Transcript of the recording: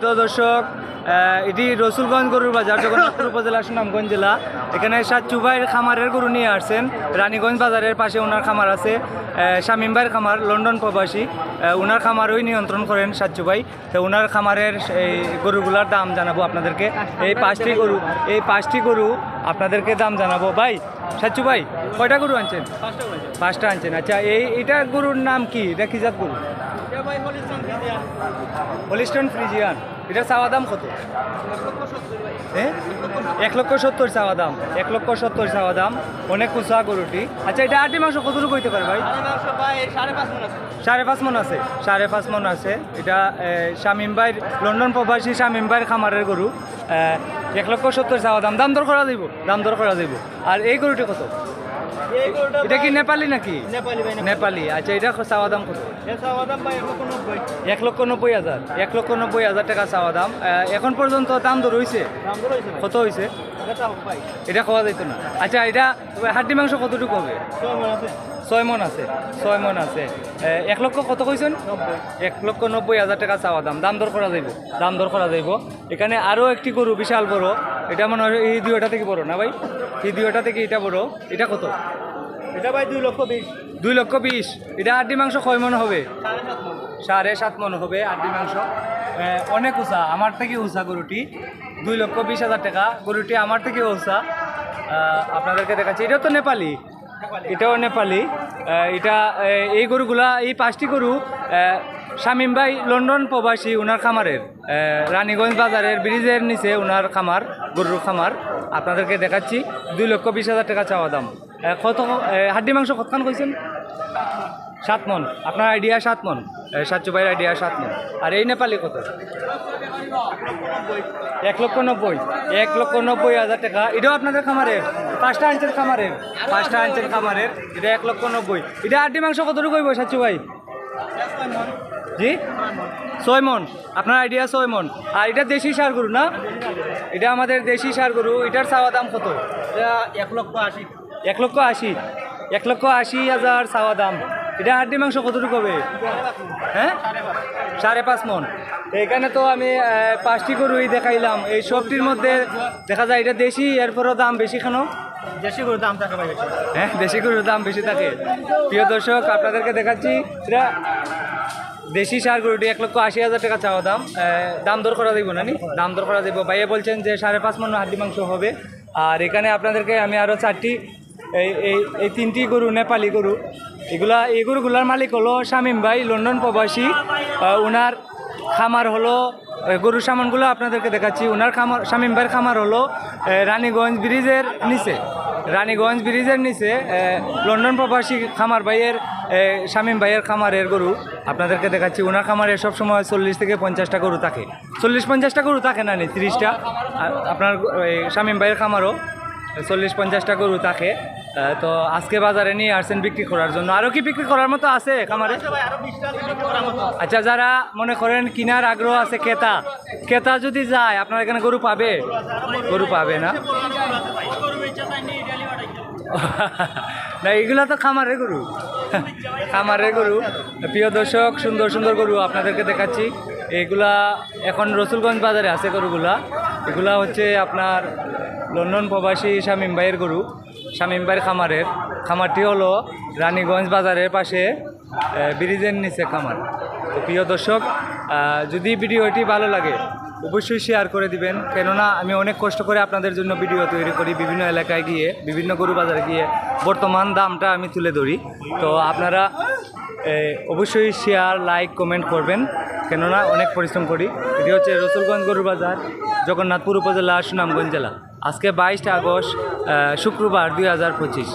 সম্মানিত দর্শক এটি রসুলগঞ্জ গরুর বাজার জগন্নাথপুর উপজেলা সুনামগঞ্জ জেলা। এখানে সাতচুবাইয়ের খামারের গরু নিয়ে আসছেন। রানীগঞ্জ বাজারের পাশে ওনার খামার আছে শামীম ভাইয়ের খামার লন্ডন প্রবাসী। ওনার খামারই নিয়ন্ত্রণ করেন সাতচুবাই তো ওনার খামারের এই গরুগুলার দাম জানাব আপনাদেরকে। এই পাঁচটি গরু এই পাঁচটি গরু আপনাদেরকে দাম জানাব। ভাই সাচ্চু ভাই কয়টা গরু আনছেন? পাঁচটা আনছেন। আচ্ছা এই এটা গরুর নাম কি? এটা কি জাত গরু? হলিস্টন ফ্রিজিয়ান এটা চাওয়া দাম কত? এক লক্ষ সত্তর চাওয়া দাম। এক লক্ষ সত্তর চাওয়া দাম। অনেক উঁচা গরুটি। আচ্ছা এটা আটি মাংস কতটুকু হইতে পারে ভাই? সাড়ে পাঁচ মন আছে। সাড়ে পাঁচ মন আছে। এটা শামীম ভাইয়ের লন্ডন প্রবাসী শামীম ভাইয়ের খামারের গরু। এক লক্ষ সত্তর চাওয়া দাম। দাম দর করা যাইব। দাম দর করা যাইব। আর এই গরুটি কত? এটা কি নেপালি নাকি? নেপালি আচ্ছা এটা চাওয়া দাম কত? এক লক্ষ নব্বই। হাজার। এক লক্ষ নব্বই হাজার টাকা চাওয়া দাম। এখন পর্যন্ত দাম দর হয়েছে কত হয়েছে এটা খাওয়া যেত না। আচ্ছা এটা হাড্ডি মাংস কতটুকু হবে? ছয় মন আছে। ছয় মন আছে এক লক্ষ কত কইছেন? এক লক্ষ নব্বই হাজার টাকা চাওয়া দাম। দাম দর করা যাইব দাম দর করা যাইব। এখানে আরও একটি গরু বিশাল বড় এটা মনে হয় এই দুইটা থেকে বড় না ভাই? এই দুইটা থেকে এটা বড়। এটা কত? এটা ভাই দুই লক্ষ বিশ। দুই লক্ষ বিশ। এটা আড্ডি মাংস কয় মন হবে? সাড়ে সাত মন হবে আড্ডি মাংস। অনেক উঁচা আমার থেকে উঁচা গরুটি। দুই লক্ষ বিশ হাজার টাকা। গরুটি আমার থেকে উঁচা। আপনাদেরকে দেখাচ্ছি। এটাও তো নেপালি। এটাও নেপালি। এটা এই গরুগুলা এই পাঁচটি গরু শামীম ভাই, লন্ডন প্রবাসী ওনার খামারের রানীগঞ্জ বাজারের ব্রিজের নিচে ওনার খামার, গরুর খামার। আপনাদেরকে দেখাচ্ছি, দুই লক্ষ বিশ হাজার টাকা চাওয়া দাম। কত হাড্ডি মাংস কতক্ষণ কইছেন? সাত মন। আপনার আইডিয়া সাত মন। সাতশো বাইর আইডিয়া সাত মন। আর এই নেপালি কত? এক লক্ষ নব্বই। এক লক্ষ নব্বই হাজার টাকা। এটাও আপনাদের খামারের, পাঁচটা আঞ্চের খামারের। পাঁচটা আঞ্চের খামারের, এটা এক লক্ষ নব্বই। এটা আটটি মাংস কতটুকু হইব সাতশো ভাই? জি? ছয় মন আপনার আইডিয়া ছয় মন আর এটা দেশি সার গরু না? এটা আমাদের দেশি সার গরু এটার চাওয়া দাম কত? এটা এক লক্ষ আশি। এক লক্ষ আশি? এক লক্ষ আশি হাজার চাওয়া দাম। এটা হাড্ডি মাংস কতটুকু হবে? হ্যাঁ? সাড়ে পাঁচ মন। এখানে তো আমি পাঁচটি গরুই দেখাইলাম। এই সবটির মধ্যে দেখা যায় এটা দেশি এরপরও দাম বেশি কেন? দেশি গরুর দাম থাকে হ্যাঁ দেশি গরুর দাম বেশি থাকে। প্রিয় দর্শক আপনাদেরকে দেখাচ্ছি এটা দেশি সার গরুটি এক লক্ষ আশি হাজার টাকা চাওয়া দাম। দাম দর করা দেবো না দাম দর করা দেবো ভাইয়া বলছেন যে সাড়ে পাঁচ মন হাড্ডি মাংস হবে। আর এখানে আপনাদেরকে আমি আরও চারটি, এই এই এই তিনটি গরু, নেপালি গরু। এগুলা, এই গরুগুলার মালিক হলো শামিম ভাই, লন্ডন প্রবাসী। ওনার খামার হলো গরুর সামানগুলো আপনাদেরকে দেখাচ্ছি। ওনার খামার শামীম ভাইয়ের খামার হলো রানীগঞ্জ ব্রিজের নিচে। রানীগঞ্জ ব্রিজের নিচে লন্ডন প্রবাসী খামার ভাইয়ের শামীম ভাইয়ের খামারের গরু আপনাদেরকে দেখাচ্ছি। ওনার খামারে সব সময় চল্লিশ থেকে পঞ্চাশটা গরু থাকে। চল্লিশ, পঞ্চাশটা গরু থাকে না নি? তিরিশটা। আপনার শামীম ভাইয়ের খামারও চল্লিশ, পঞ্চাশটা গরু থাকে। তো আজকে বাজারে নিয়ে আসছেন বিক্রি করার জন্য। আরও কি বিক্রি করার মতো আছে খামারে? আচ্ছা যারা মনে করেন কিনার আগ্রহ আছে, ক্রেতা ক্রেতা যদি যায়, আপনার এখানে গরু পাবে? গরু পাবে না? না, এগুলো তো খামারের গরু। খামারের গরু। প্রিয় দর্শক, সুন্দর সুন্দর গরু আপনাদেরকে দেখাচ্ছি। এগুলা এখন রসুলগঞ্জ বাজারে আছে গরুগুলা। এগুলা হচ্ছে আপনার লন্ডন প্রবাসী শামীম ভাইয়ের গরু, শামীম ভাইয়ের খামারের। খামারটি হলো রানীগঞ্জ বাজারের পাশে ব্রিজের নিচে খামার। তো প্রিয় দর্শক যদি ভিডিওটি ভালো লাগে, অবশ্যই শেয়ার করে দিবেন। কেননা আমি অনেক কষ্ট করে আপনাদের জন্য ভিডিও তৈরি করি বিভিন্ন এলাকায় গিয়ে, বিভিন্ন গরু বাজারে গিয়ে। বর্তমান দামটা আমি তুলে ধরি। তো আপনারা অবশ্যই শেয়ার লাইক কমেন্ট করবেন। কেননা অনেক পরিশ্রম করি। এটি হচ্ছে রসুলগঞ্জ গরু বাজার, জগন্নাথপুর উপজেলা, সুনামগঞ্জ জেলা। আজকে বাইশটা আগস্ট শুক্রবার দুই হাজার পঁচিশ।